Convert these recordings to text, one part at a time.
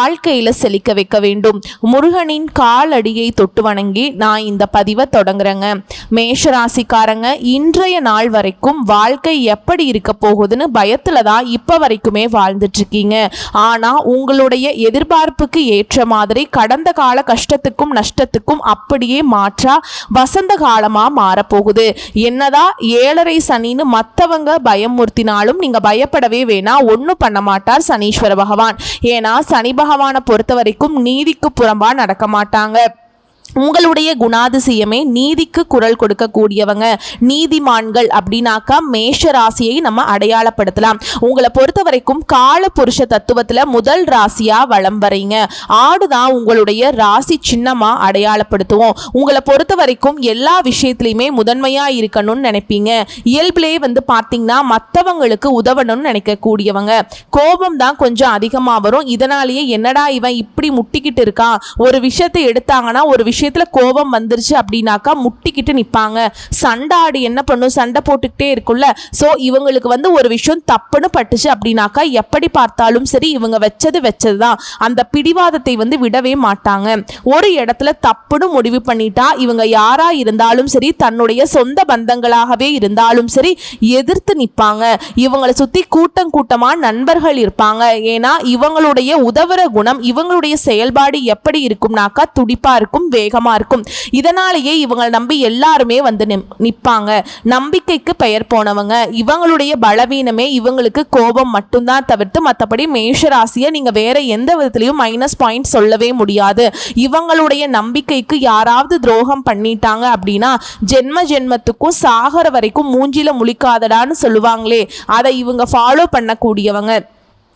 வாழ்க்கையில் செழிக்க வைக்க வேண்டும். முருகனின் காலடியை தொட்டு வணங்கி நான் இந்த பதிவை தொடங்குறேங்க. மேஷ ராசிக்காரங்க இன்றைய நாள் வரைக்கும் வாழ்க்கை எப்படி இருக்க போகுதுன்னு பயத்துல தான் இப்போ வரைக்குமே வாழ்ந்துட்டு இருக்கீங்க ஆனால் உங்களுடைய எதிர்பார்ப்புக்கு ஏற்ற மாதிரி கடந்த கால கஷ்டத்துக்கும் நஷ்டத்துக்கும் அப்படியே மாற்றா வசந்த காலமாக மாறப்போகுது. என்னதான் ஏழரை சனின்னு மற்றவங்க பயமுறுத்தினாலும் நீங்க பயப்படவே வேணாம் ஒன்றும் பண்ண மாட்டார் சனீஸ்வர பகவான். ஏன்னா சனி பகவான் பொறுத்த வரைக்கும் நீதிக்கு புறம்பா நடக்க மாட்டாங்க. உங்களுடைய குணாதிசயமே நீதிக்கு குரல் கொடுக்கக்கூடியவங்க. நீதிமான்கள் அப்படின்னாக்கா மேஷ ராசியை நம்ம அடையாளப்படுத்தலாம். உங்களை பொறுத்த வரைக்கும் கால புருஷ தத்துவத்தில் முதல் ராசியாக வளம் வரீங்க ஆடுதான் உங்களுடைய ராசி சின்னமாக அடையாளப்படுத்துவோம். உங்களை பொறுத்த வரைக்கும் எல்லா விஷயத்துலையுமே முதன்மையாக இருக்கணும்னு நினைப்பீங்க. இயல்பிலே வந்து பார்த்தீங்கன்னா மற்றவங்களுக்கு உதவணும்னு நினைக்கக்கூடியவங்க. கோபம் தான் கொஞ்சம் அதிகமாக வரும். இதனாலேயே என்னடா இவன் இப்படி முட்டிக்கிட்டு இருக்கான்? ஒரு விஷயத்தை எடுத்தாங்கன்னா ஒரு விஷயம் விஷயத்துல கோபம் வந்துருச்சு அப்படின்னாக்கா முட்டிக்கிட்டு நிற்பாங்க சண்டாடு என்ன பண்ணும்? சண்டை போட்டுக்கிட்டே இருக்கும்ல. ஸோ இவங்களுக்கு வந்து ஒரு விஷயம் தப்புன்னு பட்டுச்சு அப்படின்னாக்கா எப்படி பார்த்தாலும் சரி இவங்க வச்சது வச்சது தான் அந்த பிடிவாதத்தை வந்து விடவே மாட்டாங்க. ஒரு இடத்துல தப்புன்னு முடிவு பண்ணிட்டா இவங்க யாரா இருந்தாலும் சரி தன்னுடைய சொந்த பந்தங்களாகவே இருந்தாலும் சரி எதிர்த்து நிற்பாங்க இவங்களை சுத்தி கூட்டம் கூட்டமா நண்பர்கள் இருப்பாங்க. ஏன்னா இவங்களுடைய உதவுற குணம் இவங்களுடைய செயல்பாடு எப்படி இருக்கும்னாக்கா துடிப்பா இருக்கும் வேகமா இருக்கும். இதனாலேயே இவங்களை நம்பி எல்லாருமே வந்து நிப்- நம்பிக்கைக்கு பெயர் போனவங்க இவங்களுடைய பலவீனமே இவங்களுக்கு கோபம் மட்டும்தான் தவிர்த்து மற்றபடி மேஷராசியை நீங்கள் வேற எந்த விதத்துலையும் மைனஸ் பாயிண்ட் சொல்லவே முடியாது. இவங்களுடைய நம்பிக்கைக்கு யாராவது துரோகம் பண்ணிட்டாங்க அப்படின்னா ஜென்ம ஜென்மத்துக்கும் சாகர வரைக்கும் மூஞ்சில முழிக்காதடான்னு சொல்லுவாங்களே அதை இவங்க ஃபாலோ பண்ணக்கூடியவங்க.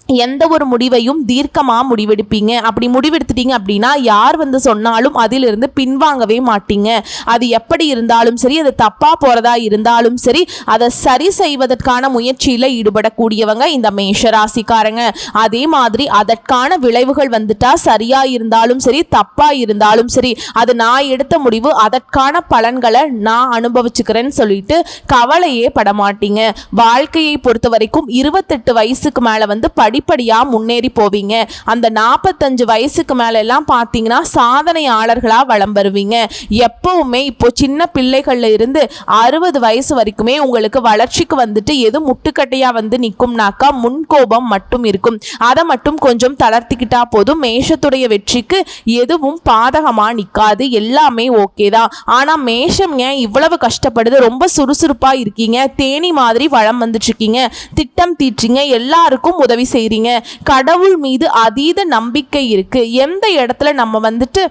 எந்த ஒரு முடிவையும் தீர்க்கமாக முடிவெடுப்பீங்க? அப்படி முடிவெடுத்துட்டீங்க அப்படின்னா யார் வந்து சொன்னாலும் அதிலிருந்து பின்வாங்கவே மாட்டீங்க. அது எப்படி இருந்தாலும் சரி அது தப்பாக போகிறதா இருந்தாலும் சரி அதை சரி செய்வதற்கான முயற்சியில் ஈடுபடக்கூடியவங்க இந்த மேஷராசிக்காரங்க. அதே மாதிரி அதற்கான விளைவுகள் வந்துட்டா சரியாக இருந்தாலும் சரி தப்பாக இருந்தாலும் சரி அது நான் எடுத்த முடிவு அதற்கான பலன்களை நான் அனுபவிச்சுக்கிறேன்னு சொல்லிட்டு கவலையே பட மாட்டீங்க வாழ்க்கையை பொறுத்த வரைக்கும் இருபத்தெட்டு வயசுக்கு மேலே வந்து படிப்படியா முன்னேறி போவீங்க. அந்த நாற்பத்தஞ்சு வயசுக்கு மேல எல்லாம் பார்த்தீங்கன்னா சாதனையாளர்களா வளம் வருவீங்க. எப்பவுமே இப்போ சின்ன பிள்ளைகள்ல இருந்து அறுபது வயசு வரைக்குமே உங்களுக்கு வளர்ச்சிக்கு வந்துட்டு எது முட்டுக்கட்டையா வந்து நிற்கும்னாக்கா முன்கோபம் மட்டும் இருக்கும். அதை மட்டும் கொஞ்சம் தளர்த்திக்கிட்டா போதும். மேஷத்துடைய வெற்றிக்கு எதுவும் பாதகமா நிற்காது எல்லாமே ஓகே தான். ஆனா மேஷம் ஏன் இவ்வளவு கஷ்டப்படுது? ரொம்ப சுறுசுறுப்பா இருக்கீங்க. தேனி மாதிரி வளம் வந்துட்டு இருக்கீங்க. திட்டம் தீட்டுறீங்க. எல்லாருக்கும் உதவி செய்கிறீங்க கடவுள் மீது அதீத நம்பிக்கை இருக்கு. எந்த இடத்துல நம்ம வந்துட்டு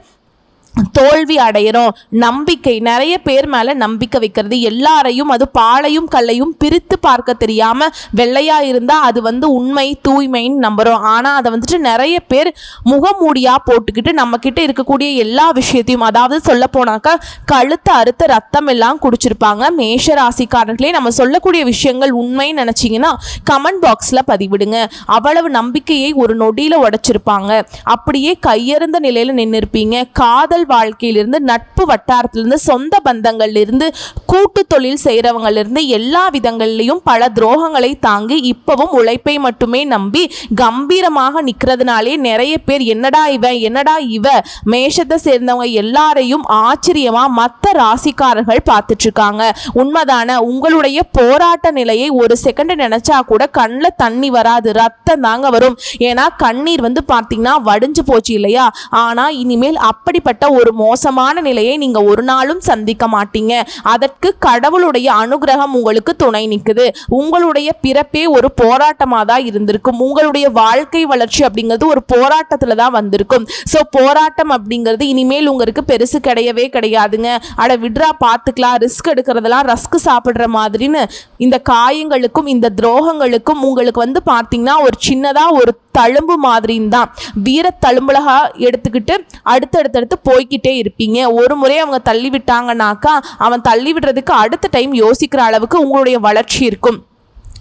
தோல்வி அடையிறோம். நம்பிக்கை. நிறைய பேர் மேலே நம்பிக்கை வைக்கிறது. எல்லாரையும் அது பாலையும் கல்லையும் பிரித்து பார்க்க தெரியாமல் வெள்ளையாக இருந்தால் அது வந்து உண்மை தூய்மைன்னு நம்புகிறோம் ஆனால் அதை வந்துட்டு நிறைய பேர் முகமூடியாக போட்டுக்கிட்டு நம்மக்கிட்ட இருக்கக்கூடிய எல்லா விஷயத்தையும் அதாவது சொல்ல போனாக்கா கழுத்து அறுத்த ரத்தம் எல்லாம் குடிச்சிருப்பாங்க. மேஷ ராசிக்காரர்களே நம்ம சொல்லக்கூடிய விஷயங்கள் உண்மைன்னு நினச்சிங்கன்னா கமெண்ட் பாக்ஸில் பதிவிடுங்க. அவ்வளவு நம்பிக்கையை ஒரு நொடியில் உடைச்சிருப்பாங்க. அப்படியே கையறந்த நிலையில் நின்று இருப்பீங்க காதல் வாழ்க்கையிலிருந்து நட்பு வட்டாரத்திலிருந்து சொந்த பந்தங்கள்லிருந்து கூட்டு தொழில் செய்கிறவங்களிருந்து எல்லா விதங்கள்லையும் பல துரோகங்களை தாங்கி இப்போவும் உழைப்பை மட்டுமே நம்பி கம்பீரமாக நிற்கிறதுனாலே நிறைய பேர் என்னடா இவ என்னடா இவ மேஷத்தை சேர்ந்தவங்க எல்லாரையும் ஆச்சரியமாக மற்ற ராசிக்காரர்கள் பார்த்துட்டு இருக்காங்க உண்மைதான உங்களுடைய போராட்ட நிலையை ஒரு செகண்ட் நினைச்சா கூட கண்ணில் தண்ணி வராது ரத்தம் தாங்க வரும். ஏன்னா கண்ணீர் வந்து பார்த்தீங்கன்னா வடிஞ்சு போச்சு இல்லையா? ஆனா இனிமேல் அப்படிப்பட்ட ஒரு மோசமான நிலையை நீங்க ஒரு நாளும் சந்திக்க மாட்டீங்க. அதற்கு கடவுளுடைய அனுகிரகம் உங்களுக்கு துணை நிற்குது உங்களுடைய பிறப்பே ஒரு போராட்டமாக தான் இருந்திருக்கும். உங்களுடைய வாழ்க்கை வளர்ச்சி அப்படிங்கிறது ஒரு போராட்டத்தில் தான் வந்திருக்கும். ஸோ போராட்டம் அப்படிங்கிறது இனிமேல் உங்களுக்கு பெருசு கிடையவே கிடையாதுங்க. அட விட்ரா பார்த்துக்கலாம் ரிஸ்க் எடுக்கிறதெல்லாம் ரஸ்க் சாப்பிட்ற மாதிரின்னு இந்த காயங்களுக்கும் இந்த துரோகங்களுக்கும் உங்களுக்கு வந்து பார்த்தீங்கன்னா ஒரு சின்னதாக ஒரு தழும்பு மாதிரின்னு தான் வீர தழும்புலகா எடுத்துக்கிட்டு அடுத்தடுத்தடுத்து போய்க்கிட்டே இருப்பீங்க. ஒரு முறை அவங்க தள்ளி விட்டாங்கனாக்கா அவன் தள்ளி விடுறதுக்கு அடுத்த டைம் யோசிக்கிற அளவுக்கு உங்களுடைய வளர்ச்சி இருக்கும்.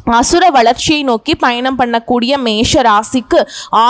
அசுர வளர்ச்சியை நோக்கி பயணம் பண்ணக்கூடிய மேஷ ராசிக்கு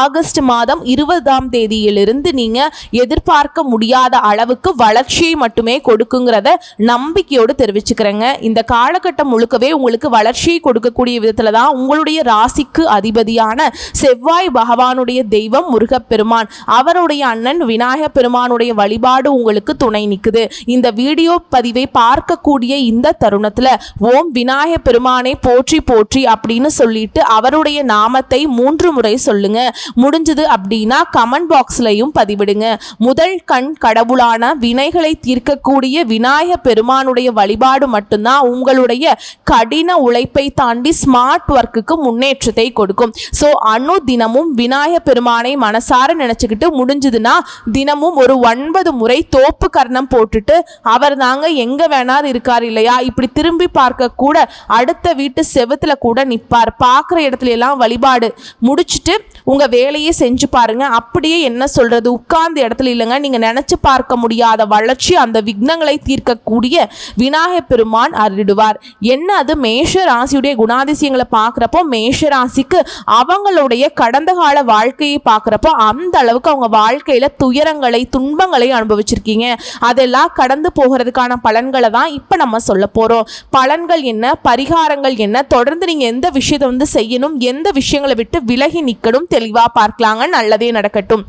ஆகஸ்ட் மாதம் இருபதாம் தேதியிலிருந்து நீங்கள் எதிர்பார்க்க முடியாத அளவுக்கு வளர்ச்சியை மட்டுமே கொடுக்குங்கிறத நம்பிக்கையோடு தெரிவிச்சுக்கிறேங்க. இந்த காலகட்டம் முழுக்கவே உங்களுக்கு வளர்ச்சியை கொடுக்கக்கூடிய விதத்தில் தான் உங்களுடைய ராசிக்கு அதிபதியான செவ்வாய் பகவானுடைய தெய்வம் முருகப்பெருமான். அவருடைய அண்ணன் விநாயக பெருமானுடைய வழிபாடு உங்களுக்கு துணை நிற்குது இந்த வீடியோ பதிவை பார்க்கக்கூடிய இந்த தருணத்தில் ஓம் விநாயக பெருமானை போற்றி போற்றி அப்படின்னு சொல்லிட்டு அவருடைய நாமத்தை மூன்று முறை சொல்லுங்க. முடிஞ்சது அப்படின்னா கமெண்ட் பாக்ஸ்லையும் பதிவிடுங்க. முதல் கண் கடவுளான வினைகளை தீர்க்கக்கூடிய விநாயக பெருமானுடைய வழிபாடு மட்டும்தான் உங்களுடைய கடின உழைப்பை தாண்டி ஸ்மார்ட் ஒர்க்குக்கு முன்னேற்றத்தை கொடுக்கும். ஸோ அணு தினமும் விநாயக பெருமானை மனசார நினச்சிக்கிட்டு முடிஞ்சதுன்னா தினமும் ஒரு ஒன்பது முறை தோப்பு கர்ணம் போட்டுட்டு அவர் தாங்க எங்க வேணாலும் இருக்கார் இல்லையா? இப்படி திரும்பி பார்க்க கூட அடுத்த வீட்டு செவத்துல கூட நிற்பார் பார்க்குற இடத்துல எல்லாம் வழிபாடு முடிச்சுட்டு உங்கள் வேலையை செஞ்சு பாருங்கள் அப்படியே என்ன சொல்கிறது உட்கார்ந்த இடத்துல இல்லைங்க. நீங்கள் நினச்சி பார்க்க முடியாத வளர்ச்சி அந்த விக்னங்களை தீர்க்கக்கூடிய விநாயகப் பெருமான் அருளிடுவார். என்ன அது? மேஷ ராசியுடைய குணாதிசயங்களை பார்க்குறப்போ மேஷ ராசிக்கு அவங்களுடைய கடந்த கால வாழ்க்கையை பார்க்குறப்போ அந்த அளவுக்கு அவங்க வாழ்க்கையில் துயரங்களை துன்பங்களை அனுபவிச்சிருக்கீங்க. அதெல்லாம் கடந்து போகிறதுக்கான பலன்களை தான் இப்போ நம்ம சொல்ல போகிறோம் பலன்கள் என்ன? பரிகாரங்கள் என்ன? தொடர்ந்து நீங்கள் எந்த விஷயத்தை வந்து செய்யணும்? எந்த விஷயங்களை விட்டு விலகி நிற்கணும் தெளிவா பார்க்கலாங்க. நல்லதே நடக்கட்டும்.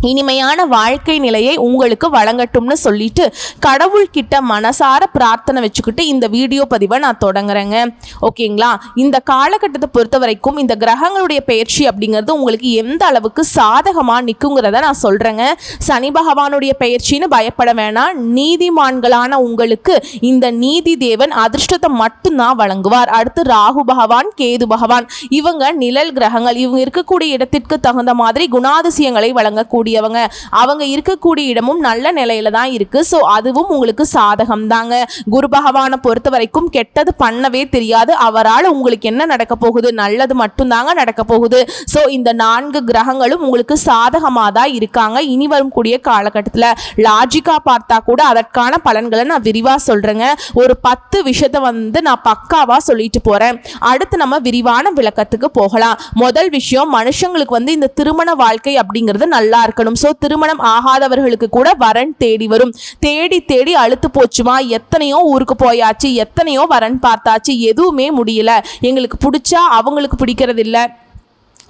இனிமையான வாழ்க்கை நிலையை உங்களுக்கு வழங்கட்டும்னு சொல்லிட்டு கடவுள்கிட்ட மனசார பிரார்த்தனை வச்சுக்கிட்டு இந்த வீடியோ பதிவை நான் தொடங்குறேங்க. ஓகேங்களா? இந்த காலகட்டத்தை பொறுத்த வரைக்கும் இந்த கிரகங்களுடைய பயிற்சி அப்படிங்கிறது உங்களுக்கு எந்த அளவுக்கு சாதகமாக நிற்குங்கிறத நான் சொல்கிறேங்க சனி பகவானுடைய பயிற்சின்னு பயப்பட வேணாம். நீதிமான்களான உங்களுக்கு இந்த நீதி தேவன் அதிர்ஷ்டத்தை மட்டும்தான் வழங்குவார். அடுத்து ராகு பகவான் கேது பகவான். இவங்க நிழல் கிரகங்கள். இவங்க இருக்கக்கூடிய இடத்திற்கு தகுந்த மாதிரி குணாதிசயங்களை வழங்கக்கூடிய இருக்கக்கூடியவங்க. அவங்க இருக்கக்கூடிய இடமும் நல்ல நிலையில தான் இருக்கு. ஸோ அதுவும் உங்களுக்கு சாதகம் தாங்க குரு பகவானை பொறுத்த வரைக்கும் கெட்டது பண்ணவே தெரியாது. அவரால் உங்களுக்கு என்ன நடக்க போகுது? நல்லது மட்டும்தாங்க நடக்க போகுது. ஸோ இந்த நான்கு கிரகங்களும் உங்களுக்கு சாதகமாக தான் இருக்காங்க. இனி வரும் கூடிய காலகட்டத்தில் லாஜிக்காக பார்த்தா கூட அதற்கான பலன்களை நான் விரிவாக சொல்கிறேங்க ஒரு பத்து விஷயத்தை வந்து நான் பக்காவாக சொல்லிட்டு போகிறேன் அடுத்து நம்ம விரிவான விளக்கத்துக்கு போகலாம். முதல் விஷயம் மனுஷங்களுக்கு வந்து இந்த திருமண வாழ்க்கை அப்படிங்கிறது நல்லா இருக்கணும் ஸோ திருமணம் ஆகாதவர்களுக்கு கூட வரன் தேடி வரும். தேடி தேடி அழுத்து போச்சுமா எத்தனையோ ஊருக்கு போயாச்சு எத்தனையோ வரன் பார்த்தாச்சு எதுவுமே முடியல. எங்களுக்கு பிடிச்சா அவங்களுக்கு பிடிக்கிறது இல்லை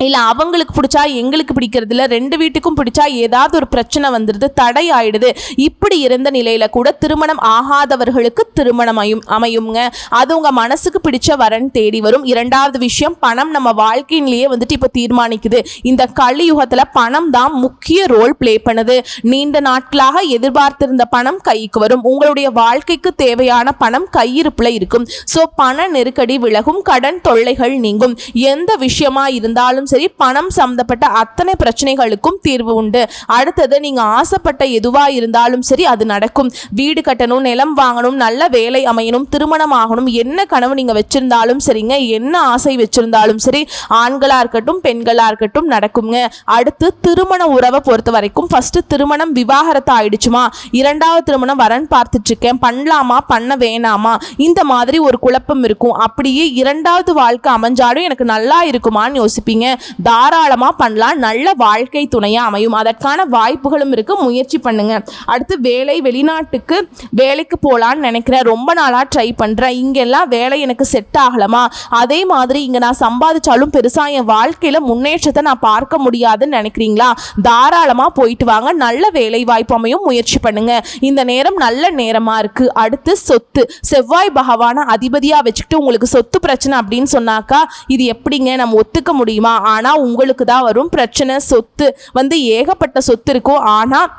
இல்லை அவங்களுக்கு பிடிச்சா எங்களுக்கு பிடிக்கிறது இல்லை ரெண்டு வீட்டுக்கும் பிடிச்சா ஏதாவது ஒரு பிரச்சனை வந்துடுது தடை ஆயிடுது இப்படி இருந்த நிலையில கூட திருமணம் ஆகாதவர்களுக்கு திருமணம் அமையும் அமையுங்க அது உங்கள் மனசுக்கு பிடிச்ச வரன் தேடி வரும். இரண்டாவது விஷயம் பணம் நம்ம வாழ்க்கையிலேயே வந்துட்டு இப்போ தீர்மானிக்குது. இந்த கலியுகத்தில் பணம் தான் முக்கிய ரோல் ப்ளே பண்ணுது. நீண்ட நாட்களாக எதிர்பார்த்திருந்த பணம் கைக்கு வரும். உங்களுடைய வாழ்க்கைக்கு தேவையான பணம் கையிருப்பில் இருக்கும். ஸோ பண நெருக்கடி விலகும் கடன் தொல்லைகள் நீங்கும். எந்த விஷயமா இருந்தாலும் சரி பணம் சம்மந்தப்பட்ட அத்தனை பிரச்சனைகளுக்கும் தீர்வு உண்டு. அடுத்தது நீங்கள் ஆசைப்பட்ட எதுவாக இருந்தாலும் சரி அது நடக்கும். வீடு கட்டணும் நிலம் வாங்கணும் நல்ல வேலை அமையணும் திருமணம் ஆகணும் என்ன கனவு நீங்கள் வச்சிருந்தாலும் சரிங்க என்ன ஆசை வச்சிருந்தாலும் சரி ஆண்களாக இருக்கட்டும் பெண்களாக இருக்கட்டும் நடக்குங்க. அடுத்து திருமண உறவை பொறுத்த வரைக்கும் ஃபஸ்ட்டு திருமணம் விவாகரத்து ஆயிடுச்சுமா? இரண்டாவது திருமணம் வரன் பார்த்துட்ருக்கேன் பண்ணலாமா பண்ண வேணாமா? இந்த மாதிரி ஒரு குழப்பம் இருக்கும். அப்படியே இரண்டாவது வாழ்க்கை அமைஞ்சாலும் எனக்கு நல்லா இருக்குமான்னு யோசிப்பீங்க. தாராளமாக பண்ணலாம். நல்ல வாழ்க்கை துணையாக அமையும். அதற்கான வாய்ப்புகளும் இருக்குது முயற்சி பண்ணுங்கள் அடுத்து வேலை வெளிநாட்டுக்கு வேலைக்கு போகலான்னு நினைக்கிறேன். ரொம்ப நாளாக ட்ரை பண்ணுறேன் இங்கெல்லாம் வேலை எனக்கு செட் ஆகலாமா? அதே மாதிரி இங்கே நான் சம்பாதிச்சாலும் பெருசாக என் வாழ்க்கையில் முன்னேற்றத்தை நான் பார்க்க முடியாதுன்னு நினைக்கிறீங்களா? தாராளமாக போயிட்டு வாங்க. நல்ல வேலை வாய்ப்பு அமையும். முயற்சி பண்ணுங்கள் இந்த நேரம் நல்ல நேரமாக இருக்குது அடுத்து சொத்து. செவ்வாய் பகவான அதிபதியாக வச்சுக்கிட்டு உங்களுக்கு சொத்து பிரச்சனை அப்படின்னு சொன்னாக்கா இது எப்படிங்க? நம்ம ஒத்துக்க முடியுமா? ஆனால் உங்களுக்கு தான் வரும் பிரச்சனை சொத்து. வந்து ஏகப்பட்ட சொத்து இருக்கும் ஆனால்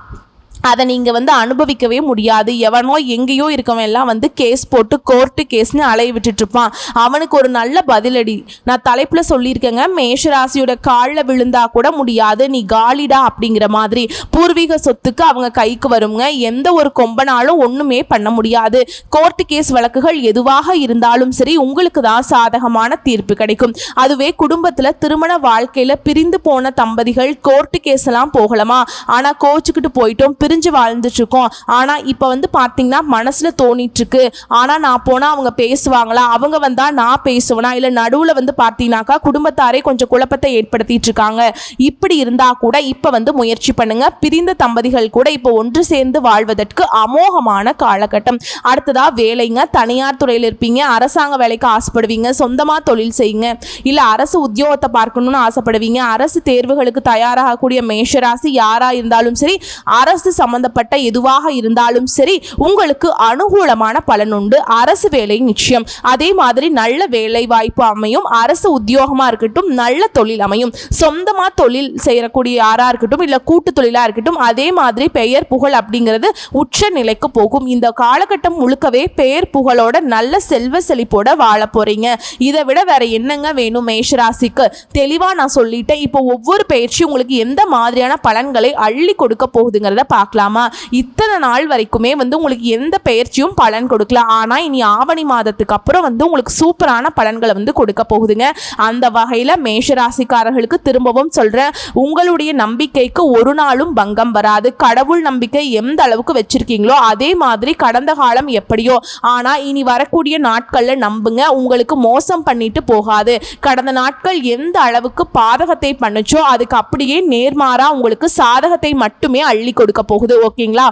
அதை நீங்கள் வந்து அனுபவிக்கவே முடியாது. எவனோ எங்கேயோ இருக்கவன் எல்லாம் வந்து கேஸ் போட்டு கோர்ட்டு கேஸ்னு அலைய விட்டுட்ருப்பான் அவனுக்கு ஒரு நல்ல பதிலடி. நான் தலைப்பில் சொல்லியிருக்கேங்க மேஷராசியோட காலில் விழுந்தா கூட முடியாது. நீ காலிடா அப்படிங்கிற மாதிரி. பூர்வீக சொத்துக்கு அவங்க கைக்கு வருங்க. எந்த ஒரு கொம்பனாலும் ஒன்றுமே பண்ண முடியாது. கோர்ட்டு கேஸ் வழக்குகள் எதுவாக இருந்தாலும் சரி உங்களுக்கு தான் சாதகமான தீர்ப்பு கிடைக்கும். அதுவே குடும்பத்தில் திருமண வாழ்க்கையில் பிரிந்து போன தம்பதிகள் கோர்ட்டு கேஸ் எல்லாம் போகலாமா? ஆனால் கோச்சுக்கிட்டு போயிட்டோம் பிரிஞ்சு வாழ்ந்துட்டு இருக்கோம் ஆனால் இப்போ வந்து பார்த்தீங்கன்னா மனசில் தோணிட்டு இருக்கு ஆனால் நான் போனால் அவங்க பேசுவாங்களா? அவங்க வந்தால் நான் பேசுவேனா? இல்லை நடுவில் வந்து பார்த்தீங்கன்னாக்கா குடும்பத்தாரே கொஞ்சம் குழப்பத்தை ஏற்படுத்திட்டு இருக்காங்க இப்படி இருந்தால் கூட இப்போ வந்து முயற்சி பண்ணுங்க. பிரிந்த தம்பதிகள் கூட இப்போ ஒன்று சேர்ந்து வாழ்வதற்கு அமோகமான காலகட்டம். அடுத்ததா வேலைங்க. தனியார் துறையில் இருப்பீங்க. அரசாங்க வேலைக்கு ஆசைப்படுவீங்க. சொந்தமாக தொழில் செய்யுங்க. இல்லை அரசு உத்தியோகத்தை பார்க்கணும்னு ஆசைப்படுவீங்க. அரசு தேர்வுகளுக்கு தயாராகக்கூடிய மேஷராசி யாராக இருந்தாலும் சரி அரசு சம்பந்தப்பட்ட எதுவாக இருந்தாலும் சரி உங்களுக்கு அனுகூலமான பலன் உண்டு. அரசு வேலை நிச்சயம். அதே மாதிரி நல்ல வேலை வாய்ப்பு அமையும். அரசு உத்தியோகமாக இருக்கட்டும் நல்ல தொழில் அமையும். சொந்தமாக தொழில் செய்யக்கூடிய யாராக இருக்கட்டும் இல்லை கூட்டு தொழிலாக இருக்கட்டும் அதே மாதிரி பெயர் புகழ் அப்படிங்கிறது உச்ச நிலைக்கு போகும். இந்த காலகட்டம் முழுக்கவே பெயர் புகழோட நல்ல செல்வ செழிப்போட வாழ போறீங்க. இதை விட வேற என்னங்க வேணும் மேஷராசிக்கு? தெளிவாக நான் சொல்லிட்டேன். இப்போ ஒவ்வொரு பயிற்சி உங்களுக்கு எந்த மாதிரியான பலன்களை அள்ளி கொடுக்க போகுதுங்கிறத பார்க்கலாமா? இத்தனை நாள் வரைக்குமே வந்து உங்களுக்கு எந்த பயிற்சியும் பலன் கொடுக்கல. ஆனால் இனி ஆவணி மாதத்துக்கு அப்புறம் வந்து உங்களுக்கு சூப்பரான பலன்களை வந்து கொடுக்க போகுதுங்க. அந்த வகையில் மேஷராசிக்காரர்களுக்கு திரும்பவும் சொல்கிறேன் உங்களுடைய நம்பிக்கைக்கு ஒரு நாளும் பங்கம் வராது. கடவுள் நம்பிக்கை எந்த அளவுக்கு வச்சிருக்கீங்களோ அதே மாதிரி கடந்த காலம் எப்படியோ. ஆனால் இனி வரக்கூடிய நாட்களில் நம்புங்க உங்களுக்கு மோசம் பண்ணிட்டு போகாது. கடந்த நாட்கள் எந்த அளவுக்கு பாதகத்தை பண்ணுச்சோ அதுக்கு அப்படியே நேர்மாறாக உங்களுக்கு சாதகத்தை மட்டுமே அள்ளி கொடுக்க போகும் போகுது ஓகேங்களா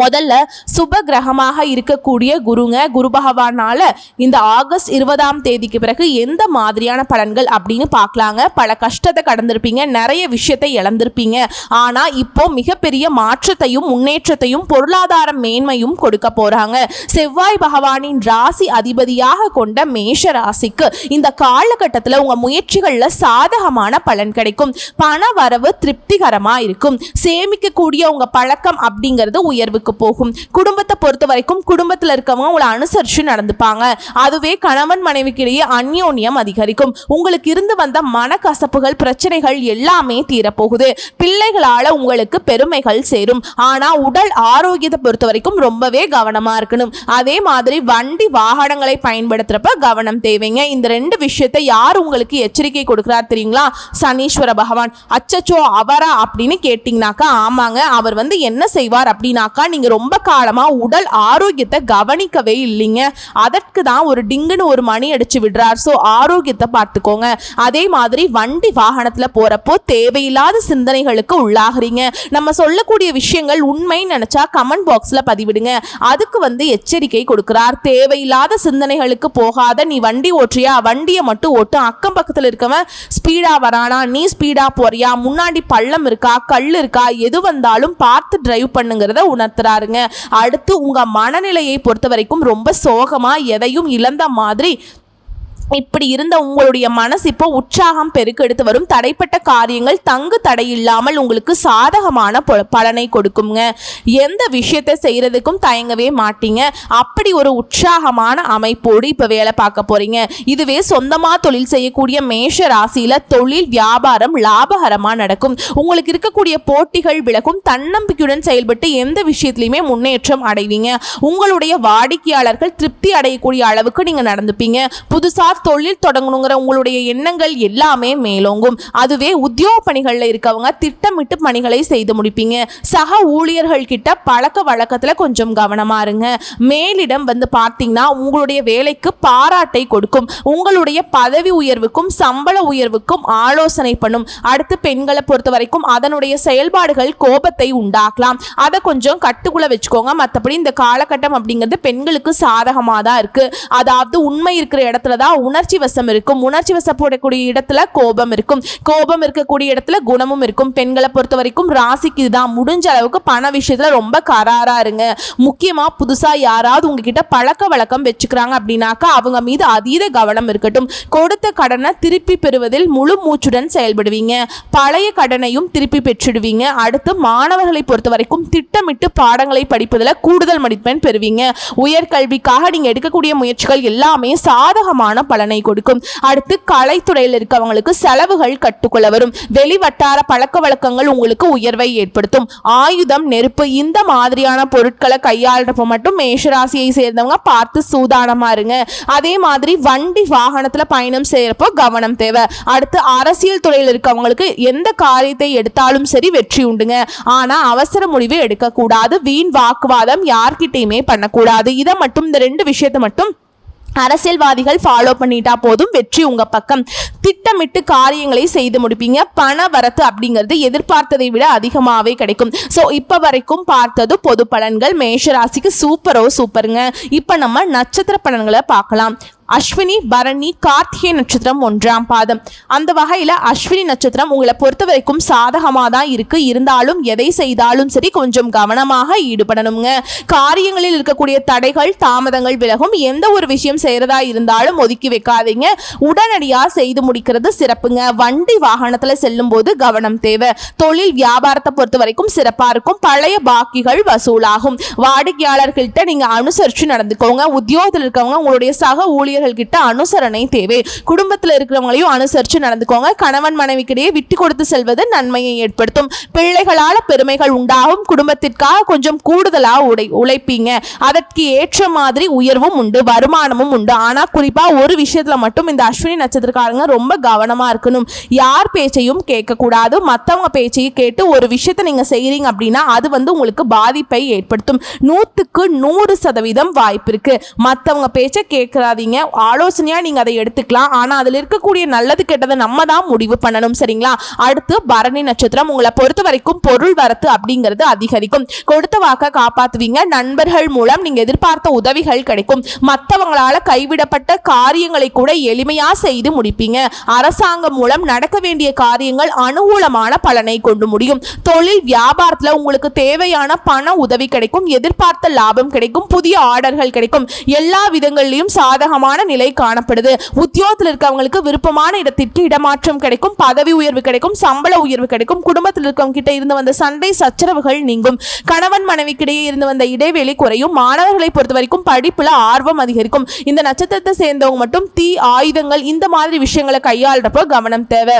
முதல்ல சுப கிரகமாக இருக்கக்கூடிய குருங்க குரு பகவானால இந்த ஆகஸ்ட் இருபதாம் தேதிக்கு பிறகு எந்த மாதிரியான பலன்கள் அப்படின்னு பார்க்கலாங்க. பல கஷ்டத்தை கடந்திருப்பீங்க நிறைய விஷயத்தை இழந்திருப்பீங்க. ஆனால் இப்போ மிகப்பெரிய மாற்றத்தையும் முன்னேற்றத்தையும் பொருளாதார மேன்மையும் கொடுக்க போறாங்க. செவ்வாய் பகவானின் ராசி அதிபதியாக கொண்ட மேஷ ராசிக்கு இந்த காலகட்டத்தில் உங்க முயற்சிகளில் சாதகமான பலன் கிடைக்கும். பண வரவு திருப்திகரமாக இருக்கும். சேமிக்கக்கூடிய உங்க பழக்கம் அப்படிங்கிறது உயர்வுக்கு போகும். குடும்பத்தை பொறுத்த வரைக்கும் குடும்பத்தில் இருக்கவங்க உங்களை அனுசரிச்சு நடந்துப்பாங்க. அதுவே கணவன் மனைவிக்கிடையே அந்யோன்யம் அதிகரிக்கும். உங்களுக்கு இருந்து வந்த மனக்கசப்புகள் பிரச்சனைகள் எல்லாமே தீரப்போகுது. பிள்ளைகளால உங்களுக்கு பெருமைகள் சேரும். ஆனால் உடல் ஆரோக்கியத்தை பொறுத்த வரைக்கும் ரொம்பவே கவனமா இருக்கணும். அதே மாதிரி வண்டி வாகனங்களை பயன்படுத்துறப்ப கவனம் தேவைங்க. இந்த ரெண்டு விஷயத்தை யார் உங்களுக்கு எச்சரிக்கை கொடுக்குறார் தெரியுங்களா? சனீஸ்வர பகவான். அச்சச்சோ அவரா அப்படின்னு கேட்டிங்கனாக்கா ஆமாங்க. அவர் வந்து என்ன செய்வார் அப்படின்னாக்கா நீங்கள் ரொம்ப காலமாக உடல் ஆரோக்கியத்தை கவனிக்கவே இல்லைங்க. அதற்கு தான் ஒரு டிங்குன்னு ஒரு மணி அடிச்சு விடுறார். ஸோ ஆரோக்கியத்தை பார்த்துக்கோங்க. அதே மாதிரி வண்டி வாகனத்தில் போகிறப்போ தேவையில்லாத சிந்தனைகளுக்கு உள்ளாகிறீங்க. நம்ம சொல்லக்கூடிய விஷயங்கள் உண்மைன்னு நினச்சா கமெண்ட் பாக்ஸில் பதிவிடுங்க. அதுக்கு வந்து எச்சரிக்கை கொடுக்குறார். தேவையில்லாத சிந்தனைகளுக்கு போகாத நீ வண்டி ஓட்டுறியா? வண்டியை மட்டும் ஓட்டு. அக்கம் பக்கத்தில் இருக்கவன் ஸ்பீடாக வரானா? நீ ஸ்பீடாக போறியா? முன்னாடி பள்ளம் இருக்கா? கல் இருக்கா? எது வந்தாலும் பார்த்து டிரைவ் பண்ணுங்கிறத உணர்த்துறாருங்க அடுத்து உங்க மனநிலையை பொறுத்த வரைக்கும் ரொம்ப சோகமா எதையும் இழந்த மாதிரி இப்படி இருந்த உங்களுடைய மனசு இப்போ உற்சாகம் பெருக்கெடுத்து வரும். தடைப்பட்ட காரியங்கள் தங்கு தடை இல்லாமல் உங்களுக்கு சாதகமான பலனை கொடுக்குங்க. எந்த விஷயத்தை செய்யறதுக்கும் தயங்கவே மாட்டீங்க. அப்படி ஒரு உற்சாகமான அமைப்போடு இப்போ வேலை பார்க்க போறீங்க. இதுவே சொந்தமாக தொழில் செய்யக்கூடிய மேஷ ராசியில தொழில் வியாபாரம் லாபகரமாக நடக்கும். உங்களுக்கு இருக்கக்கூடிய போட்டிகள் விலகும். தன்னம்பிக்கையுடன் செயல்பட்டு எந்த விஷயத்திலையுமே முன்னேற்றம் அடைவீங்க. உங்களுடைய வாடிக்கையாளர்கள் திருப்தி அடையக்கூடிய அளவுக்கு நீங்க நடந்துப்பீங்க. புதுசா தொழில் தொடங்கணுங்கிற உங்களுடைய எண்ணங்கள் எல்லாமே மேலோங்கும். அதுவே உத்தியோக பணிகளில் இருக்கவங்க திட்டமிட்டு பணிகளை செய்து முடிப்பீங்க. சக ஊழியர்கள் கிட்ட பழக்க வழக்கத்தில் கொஞ்சம் கவனமா இருங்க. மேலிடம் வந்து பார்த்தீங்கன்னா உங்களுடைய வேலைக்கு பாராட்டை கொடுக்கும். உங்களுடைய பதவி உயர்வுக்கும் சம்பள உயர்வுக்கும் ஆலோசனை பண்ணும். அடுத்து பெண்களை பொறுத்த வரைக்கும் அதனுடைய செயல்பாடுகள் கோபத்தை உண்டாக்கலாம். அதை கொஞ்சம் கட்டுக்குள்ள வச்சுக்கோங்க. மற்றபடி இந்த காலகட்டம் அப்படிங்கிறது பெண்களுக்கு சாதகமாக தான் இருக்கு. அதாவது உண்மை இருக்கிற இடத்துல தான் உணர்ச்சி வசம் இருக்கும். உணர்ச்சி வசப்படக்கூடிய இடத்துல கோபம் இருக்கும். கோபம் இருக்கக்கூடிய இடத்துல குணமும் இருக்கும். பெண்களை பொறுத்த வரைக்கும் ராசிக்கு இதுதான். முடிஞ்ச அளவுக்கு பண விஷயத்துல ரொம்ப கராரா இருங்க. முக்கியமா புதுசா யாராவது உங்ககிட்ட பழக்க வழக்கம் வச்சுக்கிறாங்க அப்படின்னாக்கா அவங்க மீது அதீத கவனம் இருக்கட்டும். கொடுத்த கடனை திருப்பி பெறுவதில் முழு மூச்சுடன் செயல்படுவீங்க. பழைய கடனையும் திருப்பி பெற்றுடுவீங்க. அடுத்து மாணவர்களை பொறுத்த வரைக்கும் திட்டமிட்டு பாடங்களை படிப்பதில் கூடுதல் மதிப்பெண் பெறுவீங்க. உயர்கல்விக்காக நீங்க எடுக்கக்கூடிய முயற்சிகள் எல்லாமே சாதகமான பலனை கொடுக்கும். அடுத்து கலைத்துறையில் இருக்கவங்களுக்கு செலவுகள் கட்டுக்குள்ள வரும். வெளி வட்டார பழக்க வழக்கங்கள் உங்களுக்கு உயர்வை ஏற்படுத்தும். ஆயுதம் நெருப்பு இந்த மாதிரியான பொருட்களை கையாளுறப்ப மட்டும் மேஷராசியை சேர்ந்தவங்க பார்த்து சூதானமா இருங்க. அதே மாதிரி வண்டி வாகனத்துல பயணம் செய்யறப்போ கவனம் தேவை. அடுத்து அரசியல் துறையில் இருக்கவங்களுக்கு எந்த காரியத்தை எடுத்தாலும் சரி வெற்றி உண்டுங்க. ஆனா அவசர முடிவு எடுக்கக்கூடாது. வீண் வாக்குவாதம் யார்கிட்டயுமே பண்ணக்கூடாது. இதை மட்டும் இந்த ரெண்டு விஷயத்தை மட்டும் அரசியல்வாதிகள் ஃபாலோ பண்ணிட்டா போதும் வெற்றி உங்க பக்கம். திட்டமிட்டு காரியங்களை செய்து முடிப்பீங்க. பண வரத்து அப்படிங்கிறது எதிர்பார்த்ததை விட அதிகமாகவே கிடைக்கும். ஸோ இப்போ வரைக்கும் பார்த்தது பொது பலன்கள். மேஷ ராசிக்கு சூப்பரோ சூப்பருங்க இப்போ நம்ம நட்சத்திர பலன்களை பார்க்கலாம். அஸ்வினி பரணி கார்த்திகை நட்சத்திரம் ஒன்றாம் பாதம். அந்த வகையில் அஸ்வினி நட்சத்திரம் உங்களை பொறுத்த வரைக்கும் சாதகமாக தான் இருக்கு. இருந்தாலும் எதை செய்தாலும் சரி கொஞ்சம் கவனமாக ஈடுபடணுங்க காரியங்களில் இருக்கக்கூடிய தடைகள் தாமதங்கள் விலகும். எந்த ஒரு விஷயம் செய்கிறதா இருந்தாலும் ஒதுக்கி வைக்காதீங்க. உடனடியாக செய்து முடிக்கிறது சிறப்புங்க. வண்டி வாகனத்தில் செல்லும் போது கவனம் தேவை. தொழில் வியாபாரத்தை பொறுத்த வரைக்கும் சிறப்பாக இருக்கும். பழைய பாக்கிகள் வசூலாகும். வாடிக்கையாளர்கள்ட்ட நீங்கள் அனுசரித்து நடந்துக்கோங்க. உத்தியோகத்தில் இருக்கவங்க உங்களுடைய சக ஊழியர் ஊழியர்கள் கிட்ட அனுசரணை தேவை. குடும்பத்தில் இருக்கிறவங்களையும் அனுசரித்து நடந்துக்கோங்க. கணவன் மனைவிக்கிடையே விட்டு கொடுத்து செல்வது நன்மையை ஏற்படுத்தும். பிள்ளைகளால் பெருமைகள் உண்டாகும். குடும்பத்திற்காக கொஞ்சம் கூடுதலாக உடை உழைப்பீங்க. அதற்கு ஏற்ற மாதிரி உயர்வும் உண்டு வருமானமும் உண்டு. ஆனால் குறிப்பாக ஒரு விஷயத்தில் மட்டும் இந்த அஸ்வினி நட்சத்திரக்காரங்க ரொம்ப கவனமாக இருக்கணும். யார் பேச்சையும் கேட்கக்கூடாது. மற்றவங்க பேச்சையும் கேட்டு ஒரு விஷயத்த நீங்கள் செய்கிறீங்க அப்படின்னா அது வந்து உங்களுக்கு பாதிப்பை ஏற்படுத்தும். நூற்றுக்கு நூறு சதவீதம் வாய்ப்பு இருக்குது மற்றவங்க பேச்சை கேட்கறாதீங்க ஆலோசனையா நீங்கள் அதை எடுத்துக்கலாம். ஆனால் அதில் இருக்கக்கூடிய நல்லது கெட்டதை நம்ம தான் முடிவு பண்ணணும் சரிங்களா? அடுத்து பரணி நட்சத்திரம். உங்களை பொறுத்த வரைக்கும் பொருள் வரத்து அப்படிங்கிறது அதிகரிக்கும். கொடுத்த வாக்க காப்பாற்றுவீங்க நண்பர்கள் மூலம் நீங்கள் எதிர்பார்த்த உதவிகள் கிடைக்கும். மற்றவங்களால கைவிடப்பட்ட காரியங்களை கூட எளிமையாக செய்து முடிப்பீங்க. அரசாங்கம் மூலம் நடக்க வேண்டிய காரியங்கள் அனுகூலமான பலனை கொண்டு முடியும். தொழில் வியாபாரத்துல உங்களுக்கு தேவையான பண உதவி கிடைக்கும். எதிர்பார்த்த லாபம் கிடைக்கும். புதிய ஆர்டர்கள் கிடைக்கும். எல்லா விதங்களிலும் சாதகமான நிலை காணப்படுது. உத்தியோகத்தில் இருக்கவங்களுக்கு விருப்பமான இடத்திற்கு இடமாற்றம் கிடைக்கும் பதவி உயர்வு கிடைக்கும் சம்பள உயர்வு கிடைக்கும். குடும்பத்தில் இருக்கவங்க கிட்ட இருந்து வந்த சண்டை சச்சரவுகள் நீங்கும். கணவன் மனைவிக்கிடையே இருந்து வந்த இடைவெளி குறையும். மாணவர்களை பொறுத்த வரைக்கும் படிப்புல ஆர்வம் அதிகரிக்கும். இந்த நட்சத்திரத்தை சேர்ந்தவங்க மட்டும் தீ ஆயுதங்கள் இந்த மாதிரி விஷயங்களை கையாளுறப்போ கவனம் தேவை.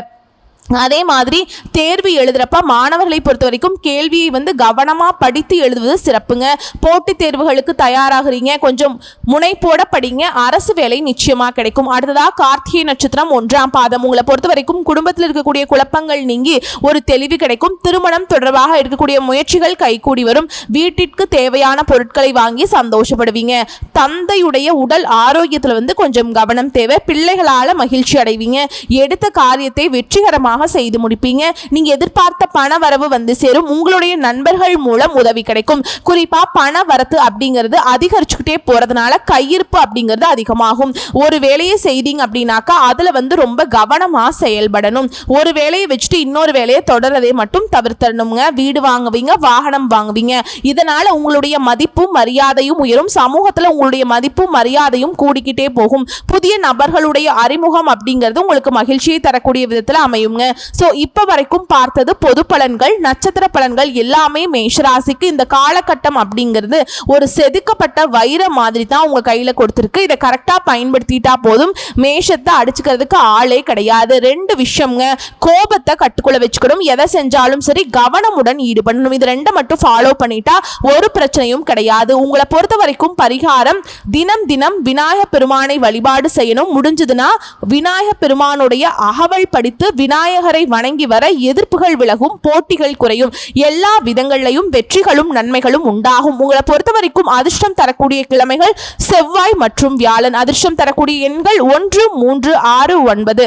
அதே மாதிரி தேர்வு எழுதுகிறப்ப மாணவர்களை பொறுத்த வரைக்கும் கேள்வியை வந்து கவனமாக படித்து எழுதுவது சிறப்புங்க. போட்டித் தேர்வுகளுக்கு தயாராகிறீங்க. கொஞ்சம் முனைப்போட படிங்க. அரசு வேலை நிச்சயமாக கிடைக்கும். அடுத்ததாக கார்த்திகை நட்சத்திரம் ஒன்றாம் பாதம். உங்களை பொறுத்த வரைக்கும் குடும்பத்தில் இருக்கக்கூடிய குழப்பங்கள் நீங்கி ஒரு தெளிவு கிடைக்கும். திருமணம் தொடர்பாக இருக்கக்கூடிய முயற்சிகள் கைகூடி வரும். வீட்டிற்கு தேவையான பொருட்களை வாங்கி சந்தோஷப்படுவீங்க. தந்தையுடைய உடல் ஆரோக்கியத்தில் வந்து கொஞ்சம் கவனம் தேவை. பிள்ளைகளால் மகிழ்ச்சி அடைவீங்க. எடுத்த காரியத்தை வெற்றிகரமாக நிச்சயமாக செய்து முடிப்பீங்க. நீங்க எதிர்பார்த்த பண வரவு வந்து சேரும். உங்களுடைய நண்பர்கள் மூலம் உதவி கிடைக்கும். குறிப்பா பண வரத்து அப்படிங்கிறது அதிகரிச்சுக்கிட்டே போறதுனால கையிருப்பு அப்படிங்கிறது அதிகமாகும். ஒரு வேலையை செய்தீங்க அப்படின்னாக்கா அதுல வந்து ரொம்ப கவனமா செயல்படணும். ஒரு வேலையை வச்சுட்டு இன்னொரு வேலையை தொடரதை மட்டும் தவிர்த்தரணுங்க வீடு வாங்குவீங்க வாகனம் வாங்குவீங்க. இதனால உங்களுடைய மதிப்பும் மரியாதையும் உயரும். சமூகத்துல உங்களுடைய மதிப்பும் மரியாதையும் கூடிக்கிட்டே போகும். புதிய நபர்களுடைய அறிமுகம் அப்படிங்கிறது உங்களுக்கு மகிழ்ச்சியை தரக்கூடிய விதத்தில் அமையுங்க. ஸோ இப்போ வரைக்கும் பார்த்தது பொது பலன்கள் நட்சத்திர பலன்கள் எல்லாமே மேஷராசிக்கு இந்த காலகட்டம் அப்படிங்கிறது ஒரு செதுக்கப்பட்ட வைர மாதிரி தான் உங்கள் கையில் கொடுத்துருக்கு. இதை கரெக்டாக பயன்படுத்திட்டா போதும். மேஷத்தை அடிச்சுக்கிறதுக்கு ஆளே கிடையாது. ரெண்டு விஷயம்ங்க கோபத்தை கட்டுக்குள்ள வச்சுக்கணும். எதை செஞ்சாலும் சரி கவனமுடன் ஈடுபடணும். இது ரெண்டை மட்டும் ஃபாலோ பண்ணிட்டா ஒரு பிரச்சனையும் கிடையாது. உங்களை பொறுத்த வரைக்கும் பரிகாரம் தினம் தினம் விநாயக பெருமானை வழிபாடு செய்யணும். முடிஞ்சதுன்னா விநாயக பெருமானுடைய அகவல் படித்து விநாயக விநாயகரை வணங்கி வர எதிர்ப்புகள் விலகும் போட்டிகள் குறையும். எல்லா விதங்களையும் வெற்றிகளும் நன்மைகளும் உண்டாகும். உங்களை பொறுத்த வரைக்கும் அதிர்ஷ்டம் தரக்கூடிய கிழமைகள் செவ்வாய் மற்றும் வியாழன். அதிர்ஷ்டம் தரக்கூடிய எண்கள் ஒன்று மூன்று ஆறு ஒன்பது.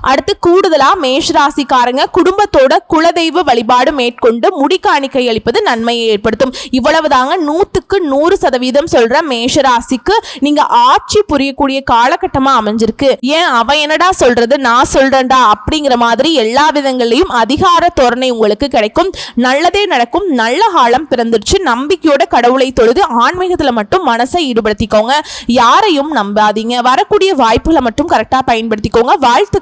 அடுத்து கூடுதலா மேஷராசிக்காரங்க குடும்பத்தோட குலதெய்வ வழிபாடு மேற்கொண்டு முடிக்காணிக்கை அளிப்பது நன்மையை ஏற்படுத்தும். இவ்வளவுதாங்க நூத்துக்கு நூறு சதவீதம் சொல்ற மேஷராசிக்கு நீங்க ஆட்சி புரியக்கூடிய காலகட்டமா அமைஞ்சிருக்கு. ஏன் அவன் என்னடா சொல்றது நான் சொல்றேன்டா அப்படிங்கிற மாதிரி எல்லா விதங்களையும் அதிகார தோரணை உங்களுக்கு கிடைக்கும். நல்லதே நடக்கும் நல்ல காலம் பிறந்துருச்சு. நம்பிக்கையோட கடவுளை தொழுது ஆன்மீகத்துல மட்டும் மனசை ஈடுபடுத்திக்கோங்க. யாரையும் நம்பாதீங்க. வரக்கூடிய வாய்ப்புகளை மட்டும் கரெக்டா பயன்படுத்திக்கோங்க. வாழ்த்து